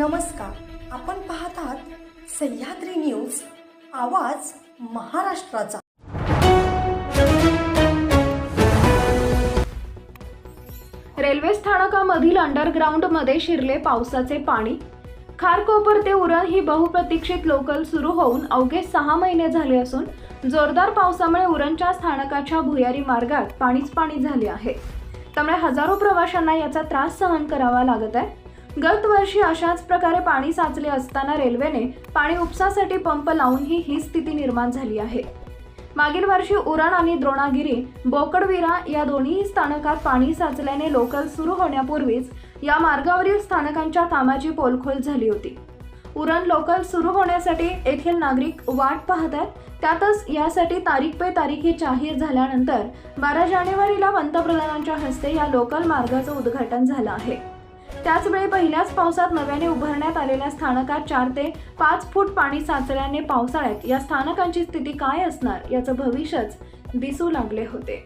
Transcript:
नमस्कार. आपण पाहत आहात सह्याद्री न्यूज आवाज महाराष्ट्राचा. रेल्वे स्थानकामधील अंडरग्राऊंडमध्ये शिरले पावसाचे पाणी. खारकोपर ते उरण ही बहुप्रतीक्षित लोकल सुरू होऊन अवघे सहा महिने झाले असून जोरदार पावसामुळे उरणच्या स्थानकाच्या भुयारी मार्गात पाणीच पाणी झाले आहे. त्यामुळे हजारो प्रवाशांना याचा त्रास सहन करावा लागत आहे. गत वर्षी अशाच प्रकारे पाणी साचले असताना रेल्वेने पाणी उपसासाठी पंप लावूनही ही स्थिती निर्माण झाली आहे. मागील वर्षी उरण आणि द्रोणागिरी बोकडविरा या दोन्ही स्थानकात पाणी साचल्याने लोकल सुरू होण्यापूर्वीच या मार्गावरील स्थानकांच्या कामाची पोलखोल झाली होती. उरण लोकल सुरू होण्यासाठी येथील नागरिक वाट पाहतात त्यातच यासाठी तारीख पे तारीख ही जाहीर झाल्यानंतर बारा जानेवारीला पंतप्रधानांच्या हस्ते या लोकल मार्गाचं उद्घाटन झालं आहे. त्याचवेळी पहिल्याच पावसात नव्याने उभारण्यात आलेल्या स्थानकात चार ते पाच फूट पाणी साचल्याने पावसाळ्यात या स्थानकांची स्थिती काय असणार याचं भविष्यच दिसू लागले होते.